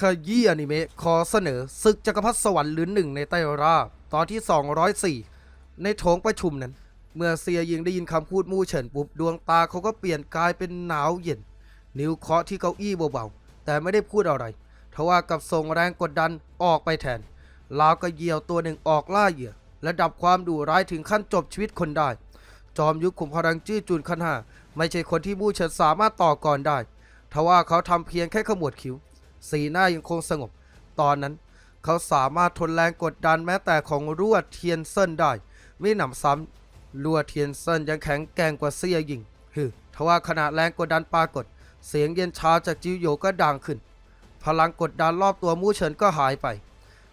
ขยี้อนิเมะขอเสนอศึกจักรพรรดิสวรรค์หรือหนึ่งในไต้ราบตอนที่ 204 ในโถงประชุมนั้น เมื่อเซียยิงได้ยินคำพูดมู่เฉินปุ๊บ ดวงตาเขาก็เปลี่ยนกลายเป็นหนาวเย็น นิ้วเคาะที่เก้าอี้เบาๆ แต่ไม่ได้พูดอะไรทว่ากับส่งแรงกดดันออกไปแทนลาวก็เหยี่ยวตัวหนึ่งออกล่าเหยื่อและดับความดุร้ายถึงขั้นจบชีวิตคนได้ จอมยุทธขุมพลังจื้อจุนขันห้าไม่ใช่คนที่มู่เฉินสามารถต่อกรได้ทว่าเขาทำเพียงแค่ขมวดคิ้ว สีหน้ายังคงสงบ ตอนนั้น เขาสามารถทนแรงกดดันแม้แต่ของรั่วเทียนเซินได้ ไม่หนำซ้ำรั่วเทียนเซินยังแข็งแกร่งกว่าเซียยิงฮึทว่าขณะแรงกดดันปรากฏ เสียงเย็นชาจากจิวโยก็ดังขึ้น พลังกดดันรอบตัวมู่เฉินก็หายไป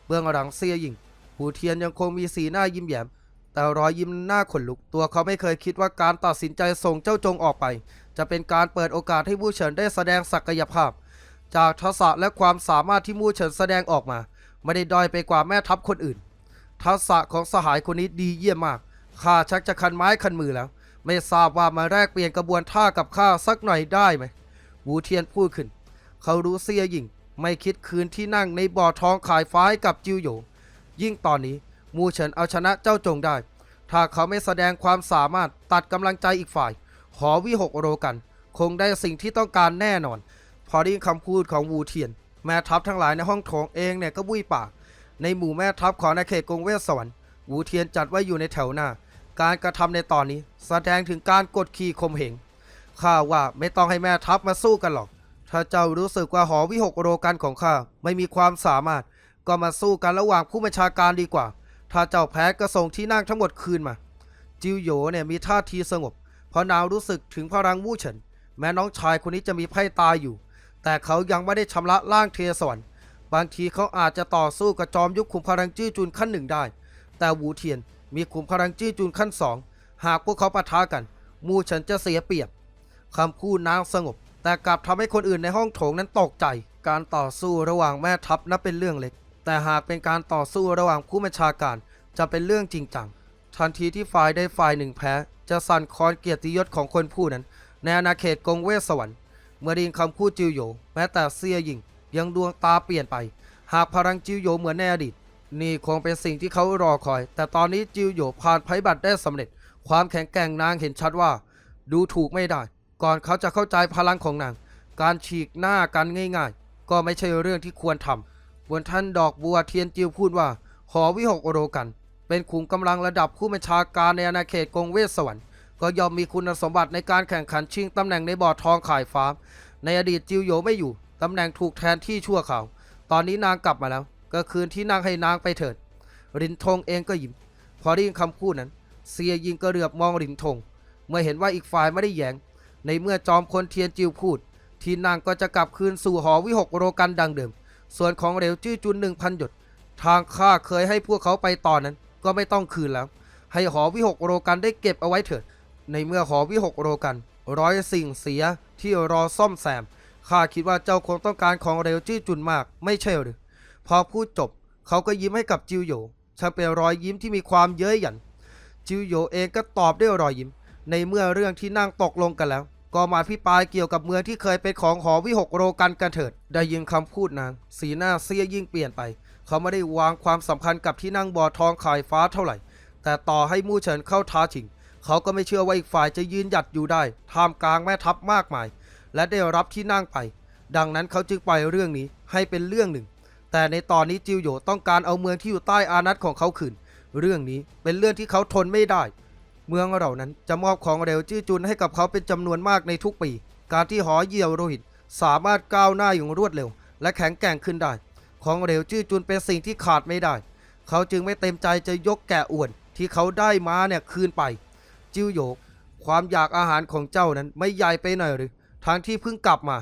เบื้องหลังเซียยิงหูเทียนยังคงมีสีหน้ายิ้มแย้มแต่รอยยิ้มหน้าขนลุกตัวเขาไม่เคยคิดว่าการตัดสินใจส่งเจ้าจงออกไป จะเป็นการเปิดโอกาสให้มู่เฉินได้แสดงศักยภาพ จากทักษะและความสามารถที่มู่เฉินแสดงออกมา ไม่ได้ด้อยไปกว่าแม่ทัพคนอื่น ทักษะของสหายคนนี้ดีเยี่ยมมากข้าชักจะคันไม้คันมือแล้ว ไม่ทราบว่ามาแรกเปลี่ยนกระบวนท่ากับข้าสักหน่อยได้ไหมวูเทียนพูดขึ้น เขารู้เสียยิ่ง ไม่คิดคืนที่นั่งในบ่อทองขายฟ้าให้กับจิวโหยยิ่งตอนนี้มูเฉินเอาชนะเจ้าจงได้ ถ้าเขาไม่แสดงความสามารถตัดกำลังใจอีกฝ่าย หอวิหกโรกัน คงได้สิ่งที่ต้องการแน่นอน พอได้ยินคำพูดของวูเทียน แม่ทัพทั้งหลายในห้องโถงเองเนี่ยก็บุยปาก ในหมู่แม่ทัพของนาเขตกรุงเวสสวรรค์วูเทียนจัดไว้อยู่ในแถวหน้า การกระทำในตอนนี้ แสดงถึงการกดขี่ข่มเหงข้าว่าไม่ต้องให้แม่ทัพมาสู้กันหรอก ถ้าเจ้ารู้สึกว่าหอวิหกโรกันของข้าไม่มีความสามารถ ก็มาสู้กันระหว่างผู้บัญชาการดีกว่า ถ้าเจ้าแพ้ก็ส่งที่นั่งทั้งหมดคืนมา จิวโหยเนี่ยมีท่าทีสงบ เพราะนาวรู้สึกถึงพลังวู่เฉิน แม้น้องชายคนนี้จะมีไพ่ตายอยู่ แต่เขายังไม่ได้ชำระล่างเทสวรรค์บางทีเขาอาจจะต่อสู้กับจอมยุคขุมพลังจื้จุนขั้นหนึ่งได้ แต่วูเทียนมีขุมพลังจื้จุนขั้นสองหากพวกเขาปะทะกัน มูฉินจะเสียเปรียบคำพูดนางสงบ แต่กลับทำให้คนอื่นในห้องโถงนั้นตกใจ การต่อสู้ระหว่างแม่ทัพนับเป็นเรื่องเล็ก แต่หากเป็นการต่อสู้ระหว่างผู้บัญชาการ จะเป็นเรื่องจริงจังทันทีที่ฝ่ายใดฝ่ายหนึ่งแพ้ จะสั่นคลอนเกียรติยศของคนผู้นั้น ในอาณาเขตกงเวสวรรค์ เมื่อได้ยินคำพูดจิวโหยแม้แต่เซียหยิงยังดวงตาเปลี่ยนไป หากพลังจิวโหยเหมือนในอดีต นี่คงเป็นสิ่งที่เขารอคอย แต่ตอนนี้จิวโหยผ่านภัยบัตรได้สำเร็จ ความแข็งแกร่งนางเห็นชัดว่า ดูถูกไม่ได้ ก่อนเขาจะเข้าใจพลังของนาง การฉีกหน้ากันง่าย ๆ ก็ไม่ใช่เรื่องที่ควรทำบนท่านดอกบัวเทียนจิวพูดว่าหอวิหกโอโรกัน เป็นขุมกำลังระดับผู้บัญชาการในอาณาเขตกงเวสสวรรค์ ก็ย่อมมีคุณสมบัติในการแข่งขันชิงตำแหน่งในบ่อทองขายฟ้าในอดีตจิวโยไม่อยู่ตำแหน่งถูกแทนที่ชั่วคราว ตอนนี้นางกลับมาแล้ว ก็คืนที่นางให้นางไปเถิด รินทงเองก็ยิ้มพอได้ยินคำพูดนั้นเสียยิงก็เหลือบมองรินทง เมื่อเห็นว่าอีกฝ่ายไม่ได้แยง ในเมื่อจอมพลเทียนจิวพูด ที่นางก็จะกลับคืนสู่หอวิหกโรกันดังเดิม ส่วนของเหลวจื้อจุนหนึ่งพันหยด ทางข้าเคยให้พวกเขาไปตอนนั้น ก็ไม่ต้องคืนแล้ว ให้หอวิหกโรกันได้เก็บเอาไว้เถิด ในเมื่อหอวิหกโรกัน ร้อยสิ่งเสียที่รอซ่อมแซมข้าคิดว่าเจ้าคงต้องการของเร็วจี้จุนมาก ไม่ใช่หรือ พอพูดจบ เขาก็ยิ้มให้กับจิวโยช่างเป็นรอยยิ้มที่มีความเย้ยหยัน จิวโยเองก็ตอบด้วยรอยยิ้ม ในเมื่อเรื่องที่นั่งตกลงกันแล้ว ก็มาพิปายเกี่ยวกับเมืองที่เคยเป็นของหอวิหกโรกันกันเถิด ได้ยินคำพูดนาง สีหน้าเสียยิ่งเปลี่ยนไป เขาไม่ได้วางความสำคัญกับที่นั่งบ่อทองขายฟ้าเท่าไหร่ แต่ต่อให้มู่เฉินเข้าท้าชิง เขาก็ไม่เชื่อว่าอีกฝ่ายจะยืนหยัดอยู่ได้ท่ามกลางแม่ทัพมากมาย และได้รับที่นั่งไป ดังนั้นเขาจึงปล่อยเรื่องนี้ให้เป็นเรื่องหนึ่ง แต่ในตอนนี้จิวโหยต้องการเอาเมืองที่อยู่ใต้อานัตของเขาคืน เรื่องนี้เป็นเรื่องที่เขาทนไม่ได้ เมืองเหล่านั้นจะมอบของเร็วจื้อจุนให้กับเขาเป็นจำนวนมากในทุกปี การที่หอเยี่ยวโรหิตสามารถก้าวหน้าอย่างรวดเร็ว และแข็งแกร่งขึ้นได้ ของเร็วจื้อจุนเป็นสิ่งที่ขาดไม่ได้ เขาจึงไม่เต็มใจจะยกแกะอ้วนที่เขาได้มาเนี่ยคืนไป จิ้วโหยก ความอยากอาหารของเจ้านั้นไม่ใหญ่ไปหน่อยหรือทั้งที่เพิ่งกลับมา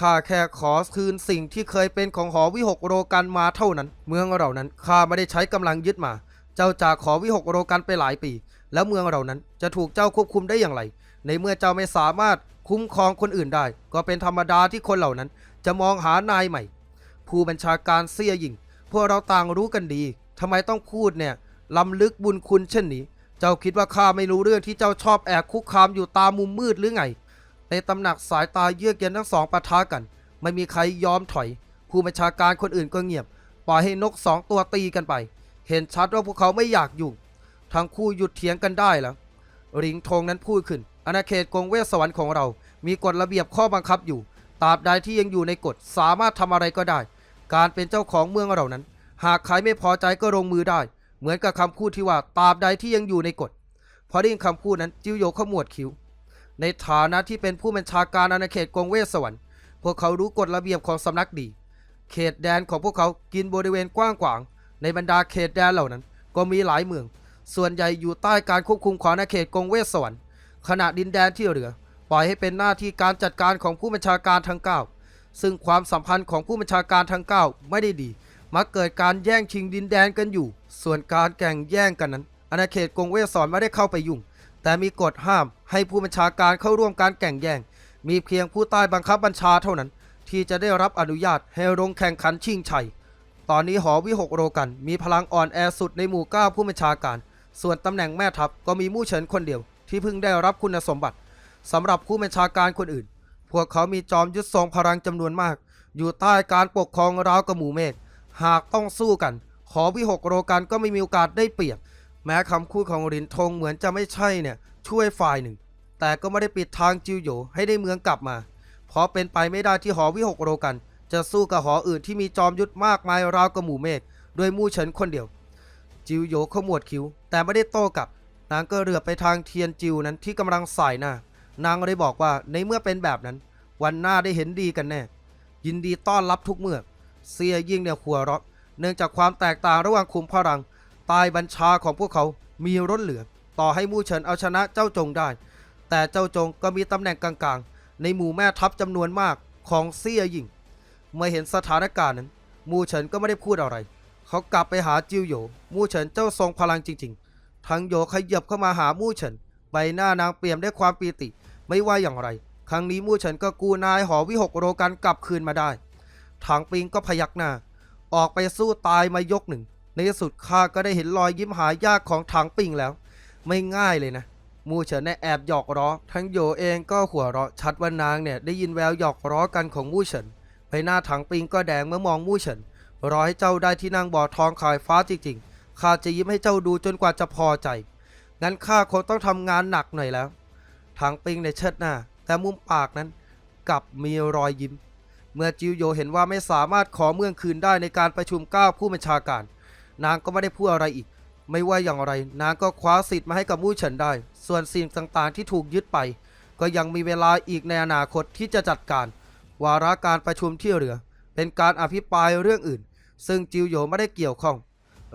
ข้าแค่ขอคืนสิ่งที่เคยเป็นของหอวิหกโรกันมาเท่านั้น เมืองเหล่านั้นข้าไม่ได้ใช้กำลังยึดมา เจ้าจากขอวิหกโรกันไปหลายปี แล้วเมืองเหล่านั้นจะถูกเจ้าควบคุมได้อย่างไร ในเมื่อเจ้าไม่สามารถคุ้มครองคนอื่นได้ ก็เป็นธรรมดาที่คนเหล่านั้น จะมองหานายใหม่ ผู้บัญชาการเสียหญิงพวกเราต่างรู้กันดีทำไมต้องพูดเนี่ยล้ำลึกบุญคุณเช่นนี้ เจ้าคิดว่าข้าไม่รู้เรื่องที่เจ้าชอบแอบคุกคามอยู่ตามมุมมืดหรือไง ในตำหนักสายตาเยือกเย็นทั้งสองปะทะกัน ไม่มีใครยอมถอย ผู้บัญชาการคนอื่นก็เงียบ ปล่อยให้นกสองตัวตีกันไป เห็นชัดว่าพวกเขาไม่อยากอยุ่ทั้งคู่หยุดเถียงกันได้แล้วริงธงนั้นพูดขึ้น อาณาเขตกงเวสวรรค์ของเรา มีกฎระเบียบข้อบังคับอยู่ ตราบใดที่ยังอยู่ในกฎสามารถทำอะไรก็ได้ การเป็นเจ้าของเมืองเรานั้น หากใครไม่พอใจก็ลงมือได้ เหมือนกับคำพูดที่ว่าตราบใดที่ยังอยู่ในกฎพอได้ยินคำพูดนั้นจิวโยขมวดคิ้ว ในฐานะที่เป็นผู้บัญชาการอาณาเขตกงเวสสวรรค์พวกเขารู้กฎระเบียบของสำนักดี เขตแดนของพวกเขากินบริเวณกว้างขวาง ในบรรดาเขตแดนเหล่านั้น ก็มีหลายเมือง ส่วนใหญ่อยู่ใต้การควบคุมของอาณาเขตกงเวสสวรรค์ขณะดินแดนที่เหลือปล่อยให้เป็นหน้าที่การจัดการของผู้บัญชาการทั้ง9ซึ่งความสัมพันธ์ของผู้บัญชาการทั้ง 9 ไม่ได้ดี มักเกิดการแย่งชิงดินแดนกันอยู่ ส่วนการแข่งแย่งกันนั้น อาณาเขตกงเวสสวรรค์ไม่ได้เข้าไปยุ่ง แต่มีกฎห้ามให้ผู้บัญชาการเข้าร่วมการแข่งแย่ง มีเพียงผู้ใต้บังคับบัญชาเท่านั้น ที่จะได้รับอนุญาตให้ลงแข่งขันชิงชัย ตอนนี้หอวิหกโรกัน มีพลังอ่อนแอสุดในหมู่เก้าผู้บัญชาการ ส่วนตำแหน่งแม่ทัพก็มีมู่เฉินคนเดียว ที่เพิ่งได้รับคุณสมบัติสำหรับผู้บัญชาการคนอื่น พวกเขามีจอมยุทธทรงพลังจำนวนมาก อยู่ใต้การปกครองราวกับหมู่เมฆ หากต้องสู้กันหอวิหกโรกันก็ไม่มีโอกาสได้เปรียบ แม้คำพูดของรินทงเหมือนจะไม่ใช่เนี่ยช่วยฝ่ายหนึ่ง แต่ก็ไม่ได้ปิดทางจิวโยให้ได้เมืองกลับมา เพราะเป็นไปไม่ได้ที่หอวิหกโรกัน จะสู้กับหออื่นที่มีจอมยุทธมากมายราวกับหมู่เมฆด้วยมู่เฉินคนเดียว จิวโหยขมวดคิ้ว แต่ไม่ได้โต้กลับ นางก็เรือไปทางเทียนจิวนั้นที่กำลังสายหน้านางเลยบอกว่าในเมื่อเป็นแบบนั้น วันหน้าได้เห็นดีกันแน่ ยินดีต้อนรับทุกเมื่อ เสียยิ่งเนี่ยหัวเราะเนื่องจากความแตกต่างระหว่างขุมพลังใตายบัญชาของพวกเขามีรถเหลือ ต่อให้มู่เฉินเอาชนะเจ้าจงได้ แต่เจ้าจงก็มีตำแหน่งกลางๆ ในหมู่แม่ทัพจำนวนมากของเสียยิ่ง เมื่อเห็นสถานการณ์นั้น มู่เฉินก็ไม่ได้พูดอะไร เขากลับไปหาจิวโหยมู่เฉินเจ้าทรงพลังจริง ๆ ทั้งโยขยับเข้ามาหามู่เฉินใบหน้านางเปี่ยมด้วยความปีติ ไม่ว่าอย่างไร ครั้งนี้มู่เฉินก็กูนายหอวิหกโรกันกลับคืนมาได้ ทางปิงก็พยักหน้า ออกไปสู้ตายมายกหนึ่ง ในที่สุดข้าก็ได้เห็นรอยยิ้มหายากของถังปิงแล้ว ไม่ง่ายเลยนะ มูเฉินเนี่ยแอบหยอกล้อ ทั้งโยเองก็หัวเราะชัดว่านางเนี่ยได้ยินแววหยอกล้อกันของมูเฉินใบหน้าถังปิงก็แดงเมื่อมองมูเฉินรอให้เจ้าได้ที่นั่งบ่อทองขายฟ้าจริงๆ ข้าจะยิ้มให้เจ้าดูจนกว่าจะพอใจ งั้นข้าคงต้องทำงานหนักหน่อยแล้วถังปิงในเชิดหน้า แต่มุมปากนั้นกลับมีรอยยิ้ม เมื่อจิวโยเห็นว่าไม่สามารถขอเมืองคืนได้ในการประชุมก้าผู้บัญชาการ นางก็ไม่ได้พูดอะไรอีก ไม่ว่าอย่างไร นางก็คว้าสิทธิ์มาให้กับมู่เฉินได้ ส่วนสิ่งต่างๆ ที่ถูกยึดไป ก็ยังมีเวลาอีกในอนาคตที่จะจัดการ วาระการประชุมที่เหลือ เป็นการอภิปรายเรื่องอื่น ซึ่งจิวโยไม่ได้เกี่ยวข้อง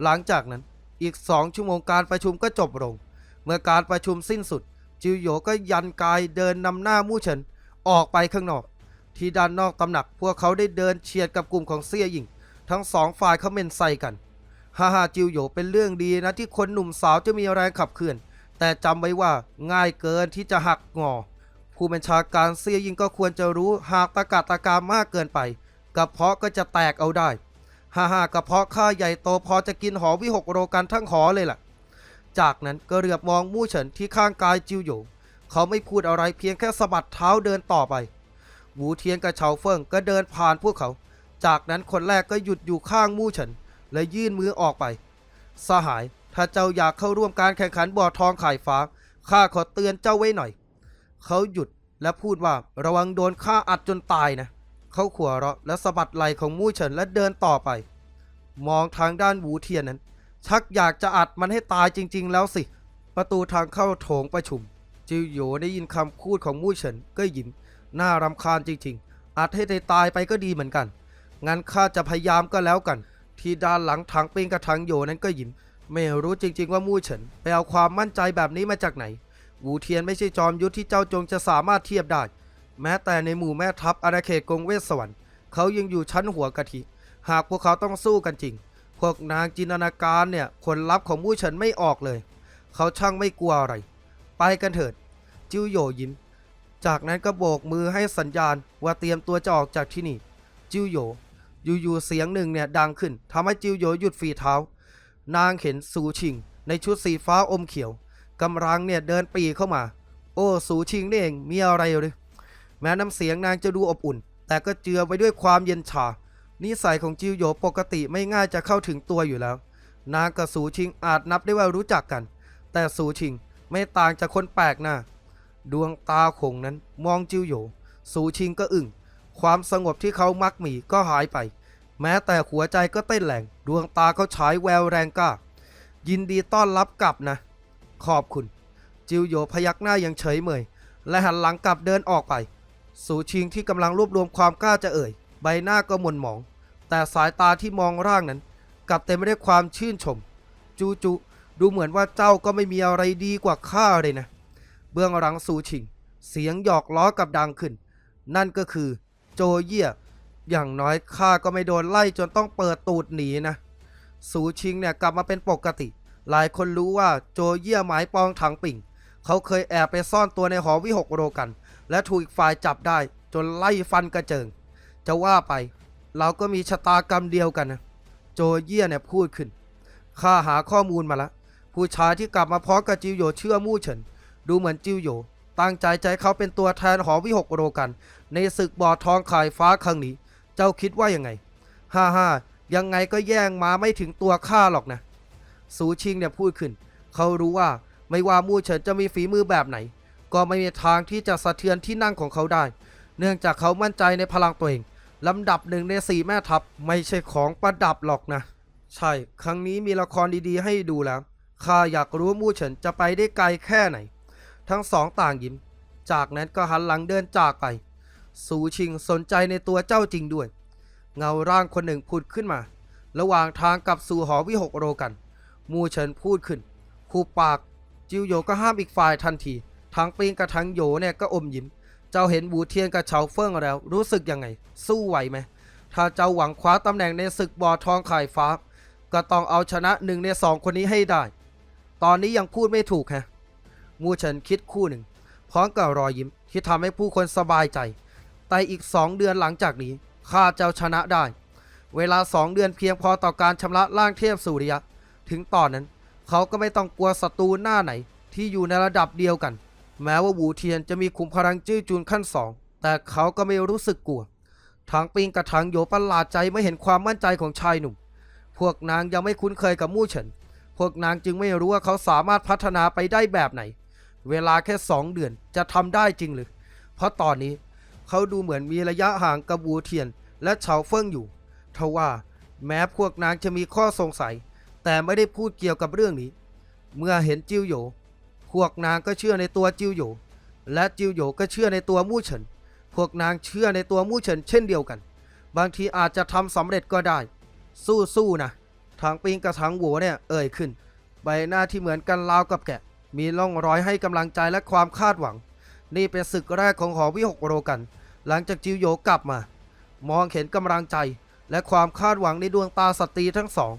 หลังจากนั้นอีกสองชั่วโมงการประชุมก็จบลง เมื่อการประชุมสิ้นสุด จิวโยก็ยันกายเดินนำหน้ามู่เฉินออกไปข้างนอก ที่ด้านนอกตำหนักพวกเขาได้เดินเฉียดกับกลุ่มของเซี่ยหญิง ทั้งสองฝ่ายเขาเมนใส่กันฮ่าฮ่าจิวโหยเป็นเรื่องดีนะที่คนหนุ่มสาวจะมีแรงขับเคลื่อน แต่จำไว้ว่าง่ายเกินที่จะหักงอ ผู้บัญชาการเซี่ยหญิงก็ควรจะรู้หากตะกาตะกามมากเกินไปกระเพาะก็จะแตกเอาได้ฮ่าฮ่ากระเพาะข้าใหญ่โตพอจะกินหอวิหกโรกันทั้งหอเลยล่ะ จากนั้นก็เรียบมองมู่เฉินที่ข้างกายจิวโหยเขาไม่พูดอะไรเพียงแค่สะบัดเท้าเดินต่อไป หูเทียนกับเฉาเฟิงก็เดินผ่านพวกเขา จากนั้นคนแรกก็หยุดอยู่ข้างมู่เฉินและยื่นมือออกไป สหาย ถ้าเจ้าอยากเข้าร่วมการแข่งขันบ่อทองขายฟ้า ข้าขอเตือนเจ้าไว้หน่อย เขาหยุดและพูดว่าระวังโดนข้าอัดจนตายนะ เขาขัวเราะและสะบัดไหล่ของมู่เฉินและเดินต่อไป มองทางด้านหูเทียนนั้น ชักอยากจะอัดมันให้ตายจริง ๆ แล้วสิ ประตูทางเข้าโถงประชุม จิวโหยได้ยินคำพูดของมู่เฉินก็ยิ้ม น่ารำคาญจริงๆ อาจให้ได้ตายไปก็ดีเหมือนกัน งั้นข้าจะพยายามก็แล้วกัน ที่ด้านหลังถังปิงกับถังโยนั้นก็ยิ้ม ไม่รู้จริง ๆ ว่ามู่เฉินไปเอาความมั่นใจแบบนี้มาจากไหนหูเทียนไม่ใช่จอมยุทธที่เจ้าจงจะสามารถเทียบได้ แม้แต่ในหมู่แม่ทัพอาณาเขตกงเวสสวรรค์เขายังอยู่ชั้นหัวกะทิ หากพวกเขาต้องสู้กันจริง พวกนางจินตนาการเนี่ยผลลัพธ์ของมู่เฉินไม่ออกเลย เขาช่างไม่กลัวอะไร ไปกันเถิด จิ้วโยยิ้ม จากนั้นก็โบกมือให้สัญญาณว่าเตรียมตัวจะออกจากที่นี่ จิ้วโยอยู่ๆเสียงหนึ่งเนี่ยดังขึ้นทำให้จิ้วโยหยุดฝีเท้า นางเห็นสูชิง ในชุดสีฟ้าอมเขียวกำลังเนี่ยเดินปีเข้ามา โอ้สูชิงนี่เองมีอะไรหรือแม้น้ำเสียงนางจะดูอบอุ่น แต่ก็เจือไปด้วยความเย็นชานิสัยของจิวโยปกติไม่ง่ายจะเข้าถึงตัวอยู่แล้ว นางกับสูชิงอาจนับได้ว่ารู้จักกัน แต่สูชิงไม่ต่างจากคนแปลกหน้า ดวงตาคงนั้นมองจิวโหยสูชิงก็อึ้งความสงบที่เขามักมีก็หายไป แม้แต่หัวใจก็เต้นแรงดวงตาเขาฉายแววแรงกล้า ยินดีต้อนรับกลับนะ ขอบคุณ จิวโยพยักหน้าอย่างเฉยเมย และหันหลังกลับเดินออกไป สูชิงที่กำลังรวบรวมความกล้าจะเอ่ย ใบหน้าก็หม่นหมอง แต่สายตาที่มองร่างนั้น กลับเต็มไปด้วยความชื่นชม จูจูดูเหมือนว่าเจ้าก็ไม่มีอะไรดีกว่าข้าเลยนะ เบื้องหลังสูชิง เสียงหยอกล้อกับดังขึ้น นั่นก็คือโจเยี่ยอย่างน้อยข้าก็ไม่โดนไล่จนต้องเปิดตูดหนีนะ สูชิงเนี่ยกลับมาเป็นปกติ หลายคนรู้ว่าโจเยี่ยหมายปองถังปิ่ง เขาเคยแอบไปซ่อนตัวในหอวิหกโรกัน และถูกอีกฝ่ายจับได้จนไล่ฟันกระเจิง จะว่าไป เราก็มีชะตากรรมเดียวกันนะ โจเยี่ยเนี่ยพูดขึ้น ข้าหาข้อมูลมาล้วผู้ชายที่กลับมาพร้อมกับจิวโยเชื่อมู่เฉิน ดูเหมือนจิ้วโหยตั้งใจใจเขาเป็นตัวแทนหอวิหกโรกัน ในศึกบ่อทองขายฟ้าครั้งนี้ เจ้าคิดว่ายังไง ฮ่าฮ่ายังไงก็แย่งมาไม่ถึงตัวข้าหรอกนะ สูชิงเนี่ยพูดขึ้น เขารู้ว่าไม่ว่ามู่เฉินจะมีฝีมือแบบไหน ก็ไม่มีทางที่จะสะเทือนที่นั่งของเขาได้ เนื่องจากเขามั่นใจในพลังตัวเองลำดับหนึ่งในสี่แม่ทัพไม่ใช่ของประดับหรอกนะ ใช่ ครั้งนี้มีละครดีๆ ให้ดูแล้วข้าอยากรู้มู่เฉินจะไปได้ไกลแค่ไหน ทั้งสองต่างยิ้ม จากนั้นก็หันหลังเดินจากไป สูชิงสนใจในตัวเจ้าจริงด้วย เงาร่างคนหนึ่งผุดขึ้นมา ระหว่างทางกลับสู่หอวิหกโรกัน มูเฉินพูดขึ้น คูปาก จิวโยก็ห้ามอีกฝ่ายทันที ทั้งปิงกับทั้งโยเนี่ยก็อมยิ้ม เจ้าเห็นบูเทียนกับเฉาเฟิ่งแล้ว รู้สึกยังไง สู้ไหวไหม ถ้าเจ้าหวังคว้าตำแหน่งในศึกบอทองขายฟ้า ก็ต้องเอาชนะหนึ่งในสองคนนี้ให้ได้ ตอนนี้ยังพูดไม่ถูกฮะ มูเฉินคิดคู่หนึ่ง พร้อมกับรอยยิ้มที่ทำให้ผู้คนสบายใจ แต่อีกสองเดือนหลังจากนี้ข้าจะชนะได้ เวลาสองเดือนเพียงพอต่อการชำระร่างเทพสุริยะ ถึงตอนนั้น เขาก็ไม่ต้องกลัวศัตรูหน้าไหนที่อยู่ในระดับเดียวกัน แม้ว่าวูเทียนจะมีขุมพลังจื้อจูนขั้นสองแต่เขาก็ไม่รู้สึกกลัวทางปิงกับทางโยประหลาดใจไม่เห็นความมั่นใจของชายหนุ่ม พวกนางยังไม่คุ้นเคยกับมู่เฉิน พวกนางจึงไม่รู้ว่าเขาสามารถพัฒนาไปได้แบบไหน เวลาแค่สองเดือนจะทำได้จริงหรือ เพราะตอนนี้เขาดูเหมือนมีระยะห่างกับวูเทียน และเฉาเฟิงอยู่ ทว่าแม้พวกนางจะมีข้อสงสัย แต่ไม่ได้พูดเกี่ยวกับเรื่องนี้ เมื่อเห็นจิวโหยพวกนางก็เชื่อในตัวจิวโหยและจิวโหยก็เชื่อในตัวมู่เฉิน พวกนางเชื่อในตัวมู่เฉินเช่นเดียวกัน บางทีอาจจะทำสำเร็จก็ได้ สู้ๆนะทางปิงกับทางหัวเนี่ยเอ่ยขึ้น ใบหน้าที่เหมือนกันราวกับแกะ มีร่องรอยให้กำลังใจและความคาดหวัง นี่เป็นศึกแรกของหอวิหกโรกัน หลังจากจิวโยกลับมา มองเห็นกำลังใจ และความคาดหวังในดวงตาสตรีทั้งสอง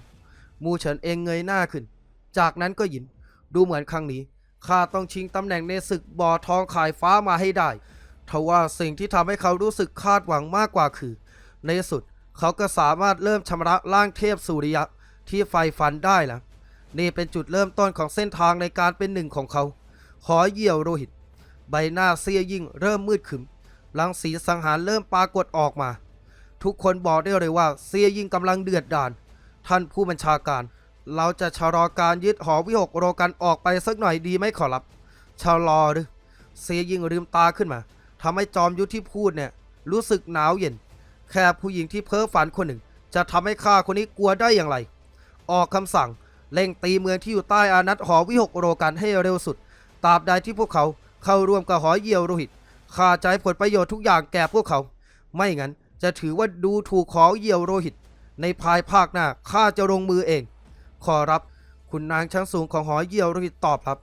มูเฉินเองเงยหน้าขึ้น จากนั้นก็ยิ้มดูเหมือนครั้งนี้ข้าต้องชิงตำแหน่งในศึกบ่อทองขายฟ้ามาให้ได้ทว่าสิ่งที่ทำให้เขารู้สึกคาดหวังมากกว่าคือ ในสุดเขาก็สามารถเริ่มชำระร่างเทพสุริยะที่ไฟฟันได้แล้ว นี่เป็นจุดเริ่มต้นของเส้นทางในการเป็นหนึ่งของเขาขอเยี่ยวโรหิต ใบหน้าเสียยิ่งเริ่มมืดขึมรังสีสังหารเริ่มปรากฏออกมา ทุกคนบอกได้เลยว่าเสียยิ่งกำลังเดือดดาลท่านผู้บัญชาการ เราจะชะลอการยึดหอวิหกโรกันออกไปสักหน่อยดีไหมขอรับชะลอหรือเสียยิ่งลืมตาขึ้นมาทำให้จอมยุทธที่พูดเนี่ยรู้สึกหนาวเย็น แค่ผู้หญิงที่เพ้อฝันคนหนึ่ง จะทำให้ข้าคนนี้กลัวได้อย่างไร ออกคำสั่ง เร่งตีเมืองที่อยู่ใต้อานัตหอวิหกโรกันให้เร็วสุด ตราบใดที่พวกเขาเข้าร่วมกับหอเยี่ยวโรหิตข้าจะให้ผลประโยชน์ทุกอย่างแก่พวกเขา ไม่งั้นจะถือว่าดูถูกหอเยี่ยวโรหิต ในภายภาคหน้าข้าจะลงมือเอง ขอรับ คุณนางชั้นสูงของหอเยี่ยวโรหิตตอบรับ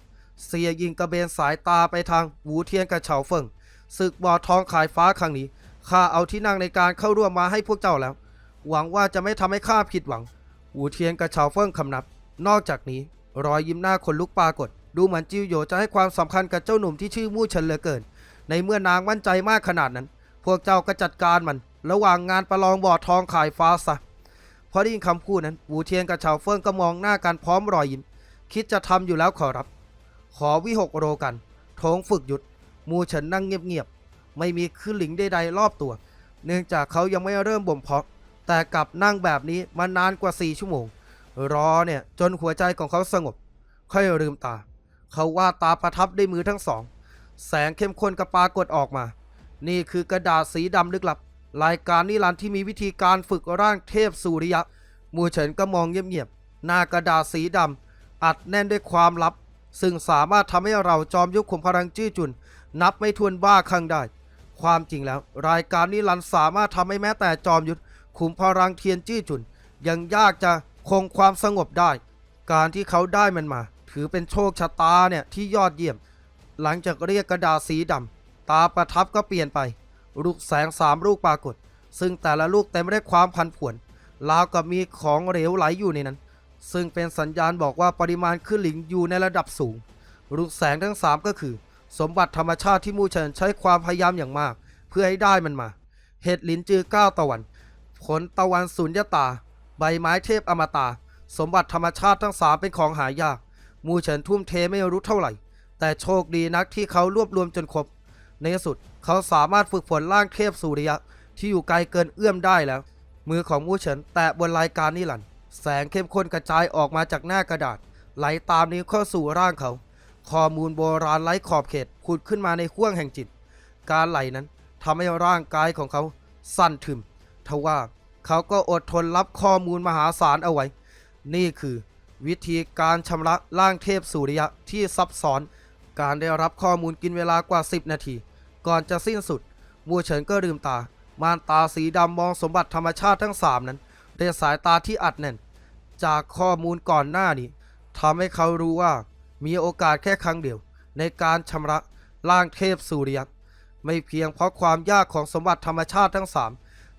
เสียยิงกระเบนสายตาไปทางหูเทียนกับเฉาเฟิงศึกบ่อทองขายฟ้าครั้งนี้ข้าเอาที่นั่งในการเข้าร่วมมาให้พวกเจ้าแล้ว หวังว่าจะไม่ทำให้ข้าผิดหวังหูเทียนกับเฉาเฟิงคำนับ นอกจากนี้รอยยิ้มหน้าคนลุกปรากฏ ดูเหมือนจิวโยจะให้ความสำคัญกับเจ้าหนุ่มที่ชื่อมู่เฉินเหลือเกิน ในเมื่อนางมั่นใจมากขนาดนั้น พวกเจ้าก็จัดการมัน ระหว่างงานประลองบ่อทองขายฟ้าซะพอได้ยินคำพูดนั้นหูเทียนกับเฉาเฟิงก็มองหน้ากันพร้อมรอยยิ้ม คิดจะทำอยู่แล้วขอรับ ขอวิหกโรกันโถงฝึกหยุด มูเฉินนั่งเงียบๆไม่มีขึ้นหลิงใดๆรอบตัว เนื่องจากเขายังไม่เริ่มบ่มเพาะ แต่กลับนั่งแบบนี้มานานกว่า4ชั่วโมง รอเนี่ยจนหัวใจของเขาสงบ ค่อยลืมตา เขาวาดตาประทับด้วยมือทั้งสอง แสงเข้มข้นกระปากฏออกมา นี่คือกระดาษสีดำลึกลับ รายการนิรันดร์ที่มีวิธีการฝึกร่างเทพสุริยะ มูเฉินก็มองเงียบๆหน้ากระดาษสีดำอัดแน่นด้วยความลับ ซึ่งสามารถทำให้เราจอมยุคขุมพลังจื้อจุน นับไม่ถ้วนบ้าครั้งได้ความจริงแล้ว รายการนิรันดร์สามารถทำให้แม้แต่จอมยุทธขุมพลังเทียนจื้จุน ยังยากจะ คงความสงบได้ การที่เขาได้มันมา ถือเป็นโชคชะตาเนี่ยที่ยอดเยี่ยม หลังจากเรียกกระดาษสีดำตาประทับก็เปลี่ยนไป ลูกแสงสามลูกปรากฏ ซึ่งแต่ละลูกเต็มไปด้วยความพันผวนราวกับมีของเหลวไหลอยู่ในนั้น ซึ่งเป็นสัญญาณบอกว่าปริมาณขึ้นหลิงอยู่ในระดับสูง ลูกแสงทั้งสามก็คือ สมบัติธรรมชาติที่มูเฉินใช้ความพยายามอย่างมาก เพื่อให้ได้มันมา เห็ดลินจือก้าวตะวัน ผลตะวันสุญญตา ใบไม้เทพอมตะ สมบัติธรรมชาติทั้งสามเป็นของหายาก มูเฉินทุ่มเทไม่รู้เท่าไหร่ แต่โชคดีนักที่เขารวบรวมจนครบ ในที่สุดเขาสามารถฝึกฝนร่างเทพสุริยะ ที่อยู่ไกลเกินเอื้อมได้แล้ว มือของมูเฉินแตะบนรายการนิรันแสงเข้มข้นกระจายออกมาจากหน้ากระดาษ ไหลตามนิ้วเข้าสู่ร่างเขา ข้อมูลโบราณไร้ขอบเขตผุดขึ้นมาในห้วงแห่งจิต การไหลนั้นทำให้ร่างกายของเขาสั่นทึมทว่า เขาก็อดทนรับข้อมูลมหาศาลเอาไว้ นี่คือ วิธีการชำระร่างเทพสุริยะที่ซับซ้อน การได้รับข้อมูลกินเวลากว่า 10 นาที ก่อนจะสิ้นสุด มูเฉินก็ลืมตา ม่านตาสีดำมองสมบัติธรรมชาติทั้งสามนั้นด้วยสายตาที่อัดแน่น จากข้อมูลก่อนหน้านี้ทำให้เขารู้ว่า มีโอกาสแค่ครั้งเดียว ในการชำระร่างเทพสุริยะไม่เพียงเพราะความยากของสมบัติธรรมชาติทั้งสาม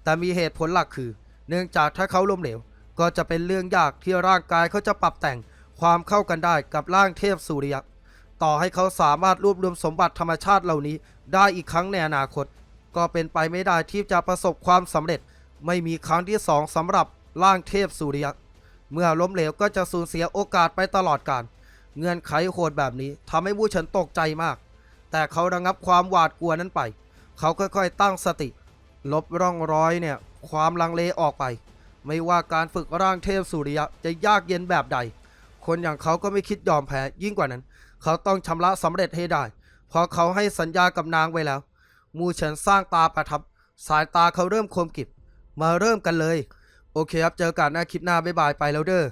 แต่มีเหตุผลหลักคือ เนื่องจากถ้าเขาล้มเหลว ก็จะเป็นเรื่องยากที่ร่างกายเขาจะปรับแต่งความเข้ากันได้กับร่างเทพสุริยะ ต่อให้เขาสามารถรวบรวมสมบัติธรรมชาติเหล่านี้ ได้อีกครั้งในอนาคต ก็เป็นไปไม่ได้ที่จะประสบความสำเร็จ ไม่มีครั้งที่สองสำหรับร่างเทพสุริยะ เมื่อล้มเหลวก็จะสูญเสียโอกาสไปตลอดกาลเงื่อนไขโหดแบบนี้ทำให้มูเฉินตกใจมาก แต่เขาระงับความหวาดกลัวนั้นไป เขาค่อยๆ ตั้งสติ ลบร่องรอยเนี่ยความลังเลออกไป ไม่ว่าการฝึกร่างเทพสุริยะจะยากเย็นแบบใด คนอย่างเขาก็ไม่คิดยอมแพ้ยิ่งกว่านั้น เขาต้องชำระสำเร็จให้ได้ เพราะเขาให้สัญญากับนางไว้แล้ว มูเฉินสร้างตาประทับ สายตาเขาเริ่มคมกริบมาเริ่มกันเลย โอเคครับ เจอกันหน้าคลิปหน้าบ๊ายบายไปแล้วเด้อ